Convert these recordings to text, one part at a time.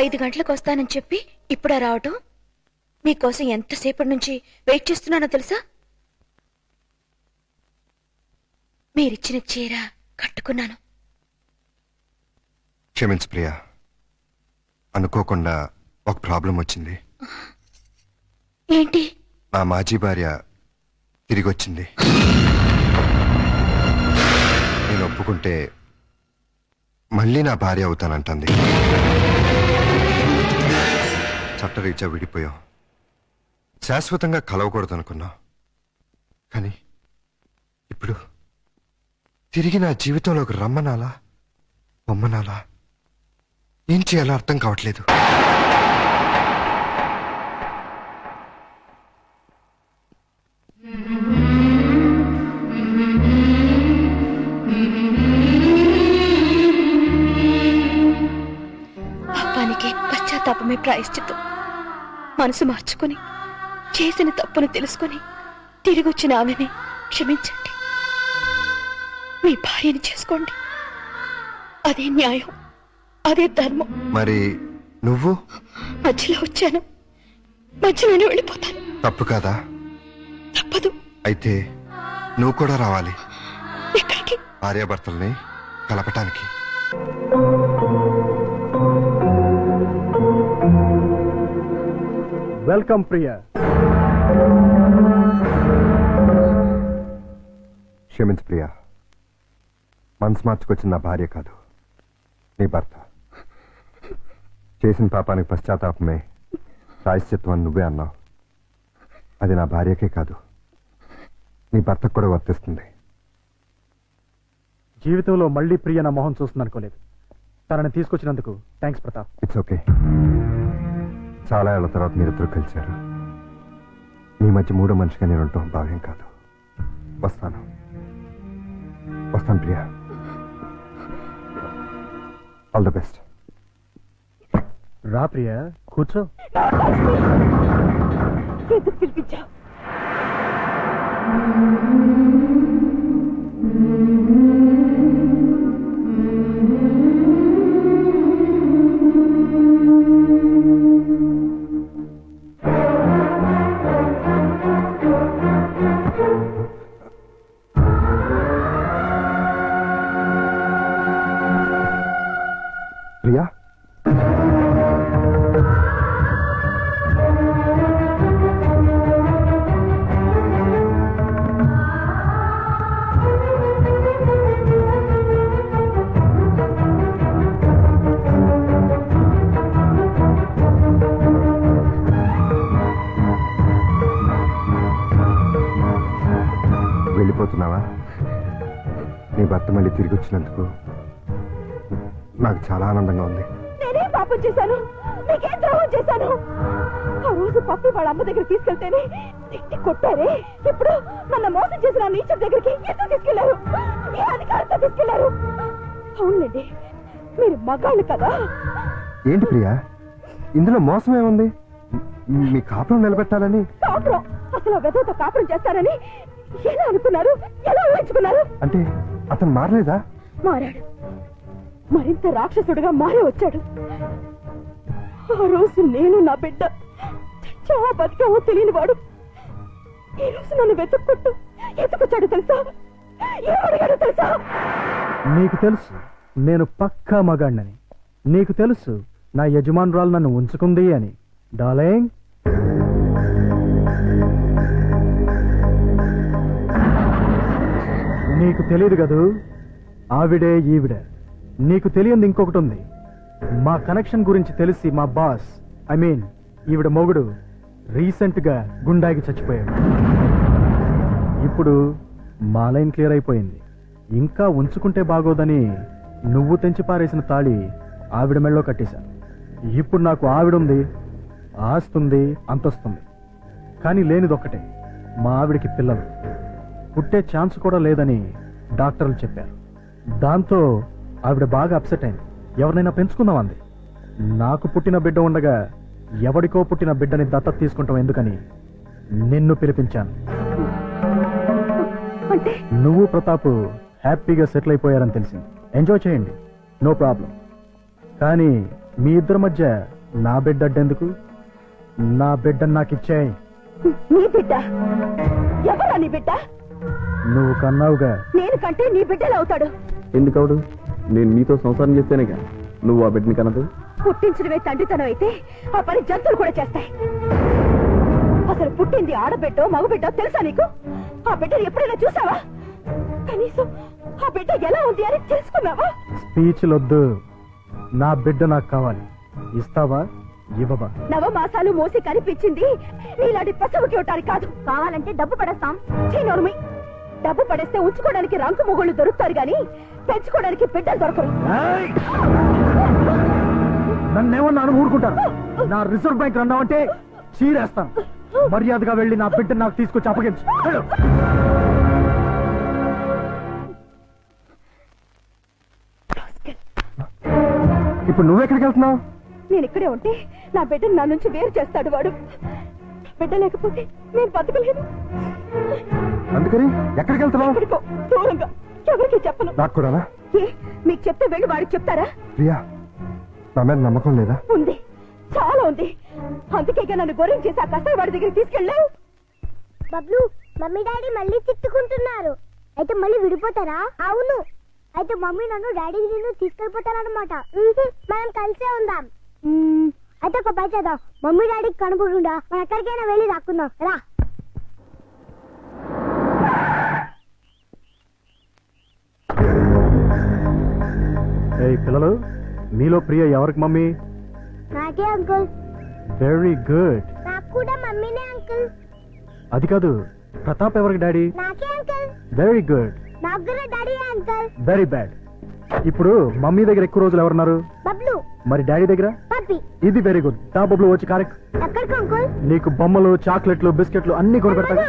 ఐదు గంటలకు వస్తానని చెప్పి ఇప్పుడా రావటం? మీకోసం ఎంతసేపటి నుంచి వెయిట్ చేస్తున్నానో తెలుసా? మీరిచ్చిన చీర కట్టుకున్నాను. క్షమించు ప్రియా. అనుకోకుండా ఒక ప్రాబ్లం వచ్చింది. ఏంటి? నా మాజీ భార్య తిరిగి వచ్చింది నేను ఒప్పుకుంటే మళ్ళీ నా భార్య అవుతానంటుంది. చట్టరీత్యా విడిపోయాం శాశ్వతంగా కలవకూడదు అనుకున్నా కానీ ఇప్పుడు తిరిగి నా జీవితంలోకి రమ్మనాలా? బొమ్మనాలా? ఏం చేయాలో అర్థం కావట్లేదు. పశ్చాత్తాపమే ప్రాయశ్చిత్తం. మనసు మార్చుకుని చేసిన తప్పును తెలుసుకుని తిరిగి వచ్చిన ఆమెని క్షమించండి. మీ భార్యని చేసుకోండి. అదే న్యాయం అదే ధర్మం. మరి నువ్వు? మధ్యలో వచ్చాను. మధ్యలోనే వెళ్ళిపోతాను. తప్పు కాదా? తప్పదు. అయితే నువ్వు కూడా రావాలి. ఎక్కడికి? భార్యాభర్తల్ని కలపటానికి. వెల్కమ్ ప్రియా. క్షమించు ప్రియా. మనసు మార్చుకొచ్చిన నా భార్య కాదు. నీ భర్త. చేసిన పాపానికి పశ్చాత్తాపమే ప్రాయశ్చిత్వం అని నువ్వే అన్నావు. అది నా భార్యకే కాదు. నీ భర్తకు కూడా వర్తిస్తుంది. జీవితంలో మళ్ళీ ప్రియ నా మొహం చూస్తుంది అనుకోలేదు తనని తీసుకొచ్చినందుకు థ్యాంక్స్ ప్రతాప్. ఇట్స్ ఓకే చాలా ఏళ్ళ తర్వాత మీరిద్దరు కలిశారు. మీ మధ్య మూడో మనిషిగా నేను ఉండటం భావ్యం కాదు. వస్తాను. వస్తాను ప్రియా. ఆల్ ద బెస్ట్ రా ప్రియ కూర్చో. ఎందుకు పిలిపించావు? ప్రియా? వెళ్ళిపోతున్నావా? నీ భర్త మళ్ళీ తిరిగి వచ్చినందుకు నాకు చాలా ఆనందంగా ఉంది. నేనే పాపం చేశాను? నీకేం ద్రోహం చేశాను? ఆ రోజు పప్పి వాళ్ళ అమ్మ దగ్గర తీసుకెళ్తేనే తిట్టి కొట్టారే. ఇప్పుడు నన్ను మోసం చేసిన నీచర్ దగ్గరికి ఎందుకు తీసుకెళ్ళారు? ఏ అధికారంతో తీసుకెళ్ళారు? అవునండి మీరు మగాళ్ళు కదా. ఏంటి ప్రియా? ఇందులో మోసం ఏముంది? మీ- కాపురం నిలబెట్టాలని? కాపురం. అసలు వెధవతో కాపురం చేస్తారని ఎలా అనుకున్నారు? ఎలా ఊహించుకున్నారు? అంటే అతను మారలేదా? మారాడు. మరింత రాక్షసుడుగా మారి వచ్చాడు. ఆ రోజు నేను నా బిడ్డ చాలా బతికామో తెలియని వాడు. ఈ రోజు నన్ను వెతుక్కుంటూ ఎత్తుకొచ్చాడు తెలుసా? ఏమడిగాడు తెలుసా? నీకు తెలుసు నేను పక్కా మగాణ్ణని. నీకు తెలుసు నా యజమానురాలు నన్ను ఉంచుకుంది అని. డార్లింగ్. నీకు తెలియదు కదూ? ఆవిడే ఈవిడే. నీకు తెలియంది ఇంకొకటి ఉంది. మా కనెక్షన్ గురించి తెలిసి మా బాస్ ఐ మీన్ ఈవిడ మొగుడు రీసెంట్గా గుండాగి చచ్చిపోయాడు. ఇప్పుడు మా లైన్ క్లియర్ అయిపోయింది. ఇంకా ఉంచుకుంటే బాగోదని నువ్వు తెంచి పారేసిన తాళి ఆవిడ మెళ్ళో కట్టేశాను. ఇప్పుడు నాకు ఆవిడుంది ఆస్తుంది అంతస్తుంది కానీ లేనిదొక్కటే మా ఆవిడికి పిల్లలు. పుట్టే ఛాన్స్ కూడా లేదని డాక్టర్లు చెప్పారు. దాంతో ఆవిడ బాగా అప్సెట్ అయింది. ఎవరినైనా పెంచుకుందాం అంది. నాకు పుట్టిన బిడ్డ ఉండగా ఎవడికో పుట్టిన బిడ్డని దత్తత తీసుకుంటాం ఎందుకని నిన్ను పిలిపించాను. అంటే? నువ్వు ప్రతాప్ హ్యాపీగా సెటిల్ అయిపోయారని తెలిసింది. ఎంజాయ్ చేయండి. నో ప్రాబ్లం కానీ మీ ఇద్దరి మధ్య నా బిడ్డ అడ్డెందుకు? నా బిడ్డను నాకు ఇచ్చేయి. నీ బిడ్డ? ఎవరా నీ బిడ్డ? నువ్వు కన్నావుగా. నేను కంటే నీ బిడ్డలు అవుతాడు. ఎందుకవుడు? నేను నీతో సంసారం చేస్తేనేగా నువ్వు ఆ బిడ్డని కనదు. పుట్టించడమే తండ్రితనం అయితే ఆ పని జంతువులు కూడా చేస్తాయి. అసలు పుట్టింది ఆడబిడ్డో మగబిడ్డో తెలుసా నీకు? ఆ బిడ్డను ఎప్పుడైనా చూసావా? కనీసం ఆ బిడ్డ ఎలా ఉంది అని తెలుసుకున్నావా? స్పీచ్లొద్దు. నా బిడ్డ నాకు కావాలి. ఇస్తావా? ఇవ్వవా? నవమాసాలు మోసి కనిపించింది. నీలాంటి పశువుకి ఇవ్వటానికి కాదు. కావాలంటే డబ్బు పడేస్తాం. డబ్బు పడేస్తే ఉంచుకోవడానికి రంకు మొగుళ్ళు దొరుకుతారు గాని పెంచుకోవడానికి బిడ్డలు దొరకరు. నన్నేమన్నాను ఊరుకుంటాను నా రిజర్వ్ బ్యాంక్ అన్నావంటే చీరేస్తాను. మర్యాదగా వెళ్ళి నా బిడ్డ నాకు తీసుకొచ్చి అప్పగించు. ఇప్పుడు నువ్వెక్కడికి వెళ్తున్నావు? నేను ఇక్కడే ఉంటే నా బిడ్డను నా నుంచి వేరు చేస్తాడు వాడు. బిడ్డ లేకపోతే నేను బతకలేను. అందుకని ఎక్కడికి వెళ్తున్నావు? దూరంగా. ఎవరికి చెప్పను? నాకు కూడానా? ఏ మీకు చెప్తే వెళ్ళి వాడికి చెప్తారా? ప్రియా నా మీద నమ్మకం లేదా? ఉంది. చాలా ఉంది. అందుకే ఇక నన్ను గొర్రెం చేసి ఆ కసాయి వాడి దగ్గర తీసుకెళ్ళావు. బబ్లు మమ్మీ డాడీ మళ్ళీ తిట్టుకుంటున్నారు. అయితే మళ్ళీ విడిపోతారా? అవును. అయితే మమ్మీ నన్ను డాడీ నిన్ను తీసుకెళ్ళిపోతారన్నమాట. ఉహుం, మనం కలిసే ఉందాం. అయితే ఒక పని చేద్దాం. మమ్మీ డాడీకి కనపడుండా మనం ఎక్కడికైనా వెళ్ళి రాకుందాం రా. ఏయ్ పిల్లలు మీలో ప్రియ ఎవరికి మమ్మీ? నాకే అంకుల్. వెరీ గుడ్ నాకు కూడా మమ్మీనే అంకుల్. అది కాదు ప్రతాప్ ఎవరికి డాడీ? నాకే అంకుల్. వెరీ గుడ్ నాకు కూడా డాడీ అంకుల్. వెరీ బ్యాడ్ ఇప్పుడు మమ్మీ దగ్గర ఎక్కువ రోజులు ఎవరున్నారు? బబ్లు. మరి డాడీ దగ్గర? పప్పి. ఇది వెరీ గుడ్ డాబులు వచ్చి కరెక్ట్ ఎక్కడికి అంకుల్? నీకు బొమ్మలు చాక్లెట్లు బిస్కెట్లు అన్ని వదలరా.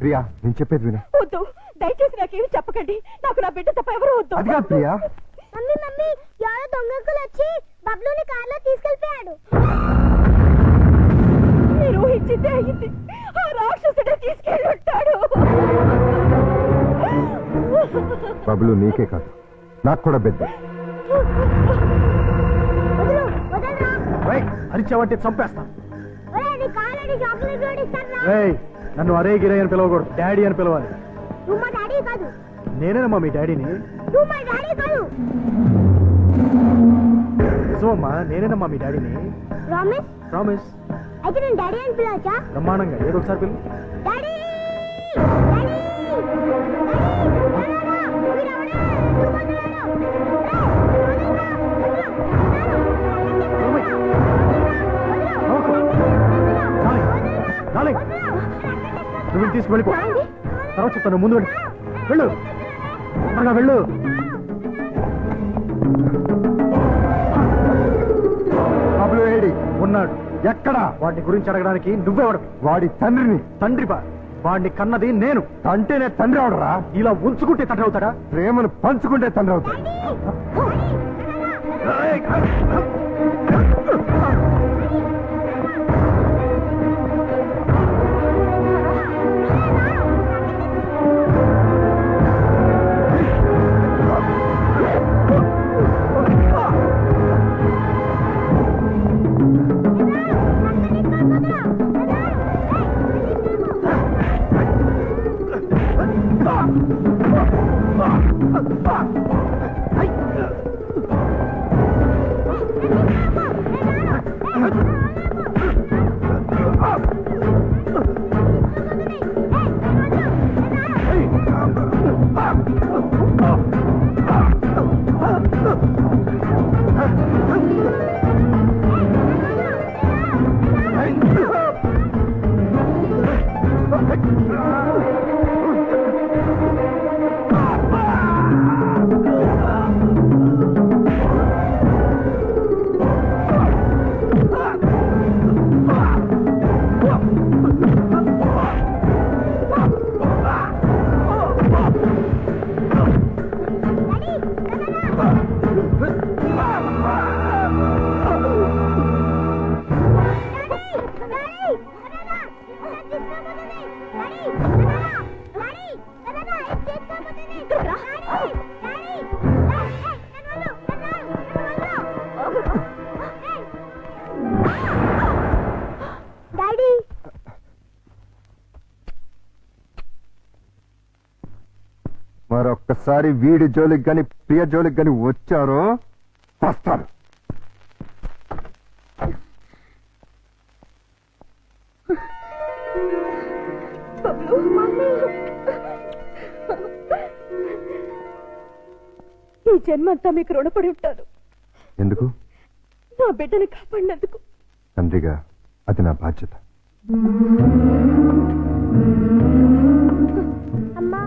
ప్రియా నేను చెప్పేది విను. వద్దు. దయచేసి నాకేమి చెప్పకండి. నాకు నా బిడ్డ తప్ప ఎవరు వద్దు. అది కాదు ప్రియా. మమ్మీ మమ్మీ ఎవరో దొంగకులు వచ్చి బబ్లుని కార్లో తీసుకెళ్ళిపోయాడు. మీరు ఊహించిందే అయింది. ఆ రాక్షసుడే తీసుకెళ్ళుంటాడు బబులు నీకే కాదు. నాకు కూడా బిడ్డ. వదలు వదలరా? అరిచావంటే చంపేస్తా. నీ చాక్లెట్ ఏయ్ నన్ను అరే గిరే అని పిలవకూడదు. డాడీ అని పిలవాలి. నువ్వు మా డాడీ కాదు. నేనేనమ్మా మీ డాడీని? నువ్వు మా డాడీ కాదు. నిజమమ్మా నేనేనమ్మా మీ డాడీని? ప్రామిస్ ప్రామిస్ అయితే నేను డాడీ అని పిలవచ్చా? బ్రహ్మాండంగా ఏదో ఒకసారి పిలు. డాడీ! నువ్వు తీసుకు వెళ్ళిపో. తర్వాత చెప్తాను ముందు వెళ్ళు. వెళ్ళు. త్వరగా వెళ్ళు. ఏడి ఉన్నాడు. ఎక్కడ? వాటి గురించి అడగడానికి నువ్వెవడు వాడి తండ్రిని. తండ్రి బా. వాడిని కన్నది నేను. అంటేనే తండ్రి అవడరా ఇలా ఉంచుకుంటే తండ్రి అవుతాడా? ప్రేమను పంచుకుంటే తండ్రి అవుతాడు. Hey! మరొక్కసారి వీడి జోలికి గాని ప్రియ జోలికి గాని వచ్చారో వస్తారు. ఈ జన్మంతా మీకు రుణపడి ఉంటాను. ఎందుకు? నా బిడ్డని కాపాడినందుకు. తండ్రిగా అది నా బాధ్యత. అమ్మా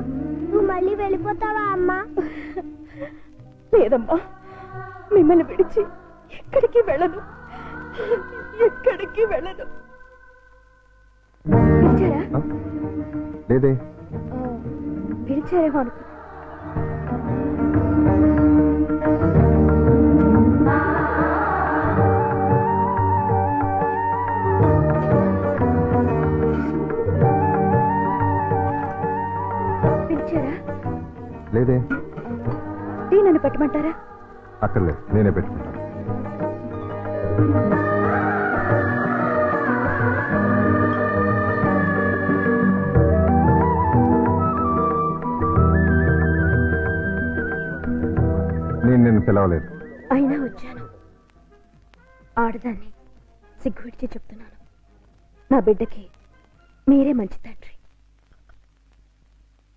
నువ్వు మళ్ళీ వెళ్ళిపోతావా అమ్మా? లేదమ్మా మిమ్మల్ని విడిచి ఎక్కడికి వెళ్ళను. ఎక్కడికి వెళ్ళను. పిలిచారా? లేదే. పిలిచారేమో అనుకో లేదే? టీ నన్ను పెట్టమంటారా? అక్కర్లేదు నేనే పెట్టుకుంటాను. నేను నిన్ను పిలవలేదు. అయినా వచ్చాను. ఆడదాన్ని సిగ్గు విడిచి చెప్తున్నాను. నా బిడ్డకి మీరే మంచి తండ్రి.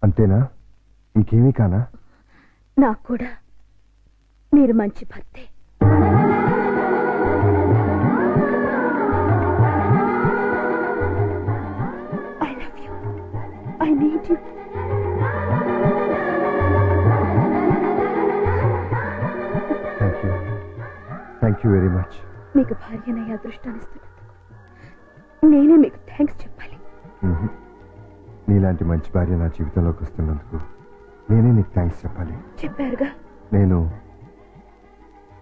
అంతేనా? ఇంకేమీ కానా? నాకు కూడా మీరు మంచి భర్తే I love you I need you thank you thank you very much మీకు భార్యనయ్యే అదృష్టాన్ని ఇస్తున్నందుకు. నేనే మీకు థ్యాంక్స్ చెప్పాలి. నీలాంటి మంచి భార్య నా జీవితంలోకి వస్తున్నందుకు నేనే నీకు థ్యాంక్స్ చెప్పాలి. చెప్పారుగా. నేను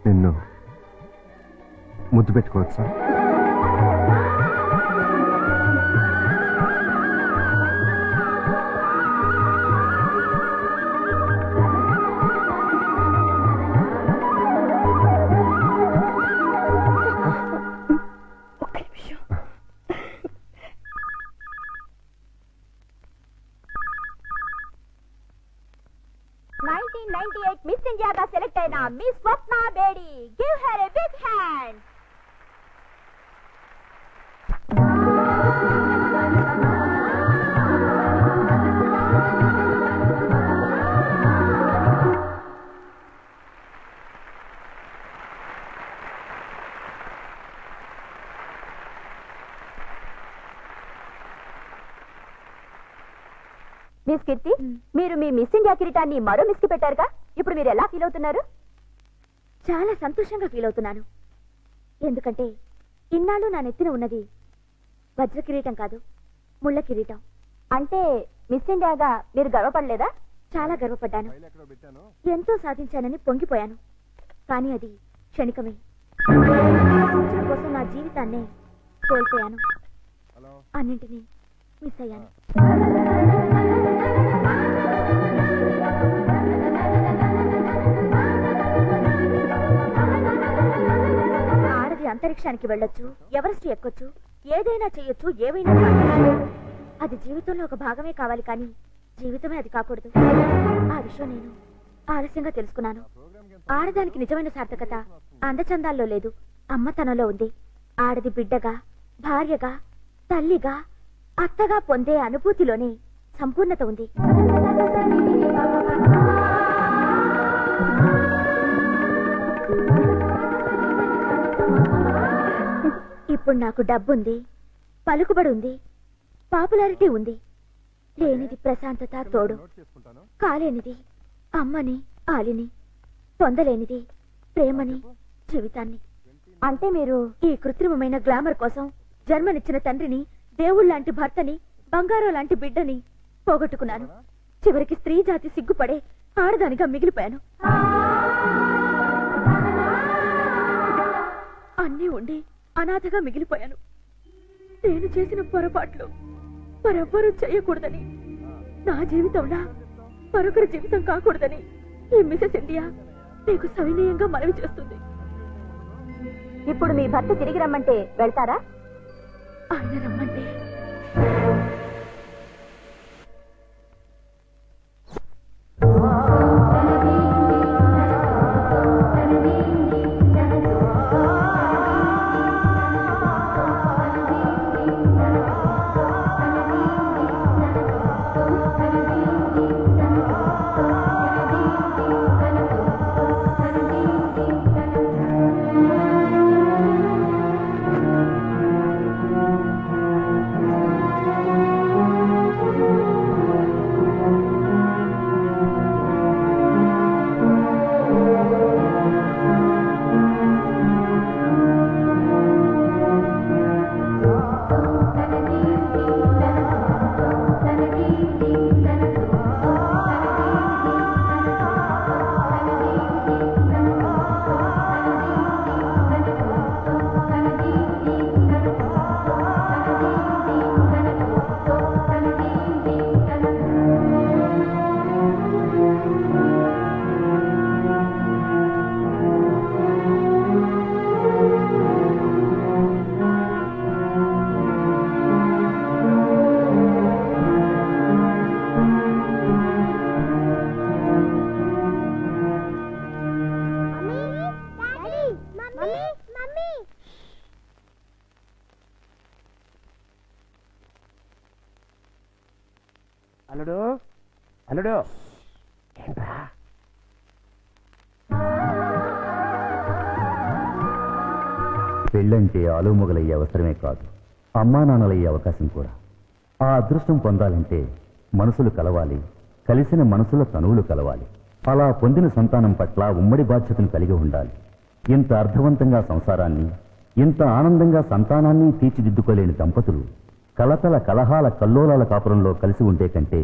నిన్ను ముద్దు పెట్టుకోవచ్చా? కీర్తి మీరు మీ మిస్ ఇండియా కిరీటాన్ని మరో మిస్కి పెట్టారుగా? ఇప్పుడు మీరు ఎలా ఫీల్ అవుతున్నారు? చాలా సంతోషంగా ఫీల్ అవుతున్నాను. ఎందుకంటే ఇన్నాళ్ళు నా నెత్తిన ఉన్నది వజ్ర కిరీటం కాదు ముళ్ళ కిరీటం. అంటే మిస్ ఇండియాగా మీరు గర్వపడలేదా? చాలా గర్వపడ్డాను. ఎంతో సాధించానని పొంగిపోయాను. కానీ అది క్షణికమే. సాధించడం కోసం నా జీవితాన్నే కోల్పోయాను. అన్నింటినీ మిస్ అయ్యాను. అంతరిక్షానికి వెళ్ళొచ్చు ఎవరెస్ట్ ఎక్కొచ్చు ఏదైనా చేయొచ్చు ఏవైనా అది. జీవితంలో ఒక భాగమే కావాలి కానీ జీవితమే అది కాకూడదు. ఆ విషయం నేను ఆలస్యంగా తెలుసుకున్నాను. ఆడదానికి నిజమైన సార్థకత అందచందాల్లో లేదు. అమ్మతనంలో ఉంది. ఆడది బిడ్డగా భార్యగా తల్లిగా అత్తగా పొందే అనుభూతిలోనే సంపూర్ణత ఉంది. ఇప్పుడు నాకు డబ్బుంది పలుకుబడి ఉంది పాపులారిటీ ఉంది. లేనిది ప్రశాంతత తోడు కాలేనిది అమ్మని ఆలిని పొందలేనిది ప్రేమని జీవితాన్ని. అంటే మీరు ఈ కృత్రిమమైన గ్లామర్ కోసం జన్మనిచ్చిన తండ్రిని దేవుళ్ళలాంటి భర్తని బంగారం లాంటి బిడ్డని పోగొట్టుకున్నాను చివరికి స్త్రీ జాతి సిగ్గుపడే ఆడదానిగా మిగిలిపోయాను. అన్నీ ఉండి అనాథగా మిగిలిపోయాను. నేను చేసిన పొరపాట్లు మరెవ్వరూ చేయకూడదని. నా జీవితంలా మరొకరి జీవితం కాకూడదని ఈ మిసెస్ ఇండియా మీకు సవినయంగా మనవి చేస్తుంది. ఇప్పుడు మీ భర్త తిరిగి రమ్మంటే వెళ్తారా? ఆయన రమ్మంటే అల్లుడు ఏంట్రా? పెళ్ళంటే ఆలోమొగలయ్యే అవసరమే కాదు అమ్మా నాన్నలయ్యే అవకాశం కూడా. ఆ అదృష్టం పొందాలంటే మనసులు కలవాలి కలిసిన మనసుల తనువులు కలవాలి. అలా పొందిన సంతానం పట్ల ఉమ్మడి బాధ్యతను కలిగి ఉండాలి. ఇంత అర్థవంతంగా సంసారాన్ని ఇంత ఆనందంగా సంతానాన్ని తీర్చిదిద్దుకోలేని దంపతులు కలతల కలహాల కల్లోలాల కాపురంలో కలిసి ఉండే కంటే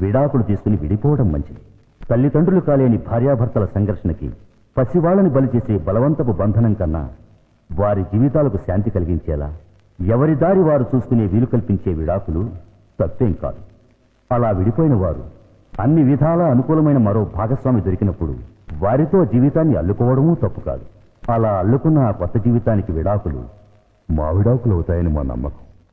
విడాకులు తీసుకుని విడిపోవడం మంచిది. తల్లిదండ్రులు కాలేని భార్యాభర్తల సంఘర్షణకి పసివాళ్ళని బలి చేసే బలవంతపు బంధనం కన్నా వారి జీవితాలకు శాంతి కలిగించేలా ఎవరి దారి వారు చూసుకునే వీలు కల్పించే విడాకులు తప్పేం కాదు. అలా విడిపోయిన వారు అన్ని విధాలా అనుకూలమైన మరో భాగస్వామి దొరికినప్పుడు వారితో జీవితాన్ని అల్లుకోవడమూ తప్పు కాదు. అలా అల్లుకున్న ఆ కొత్త జీవితానికి విడాకులు మా విడాకులు అవుతాయని మా నమ్మకం.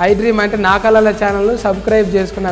I dream అంటే నా కళల ఛానల్ను సబ్స్క్రైబ్ చేసుకున్న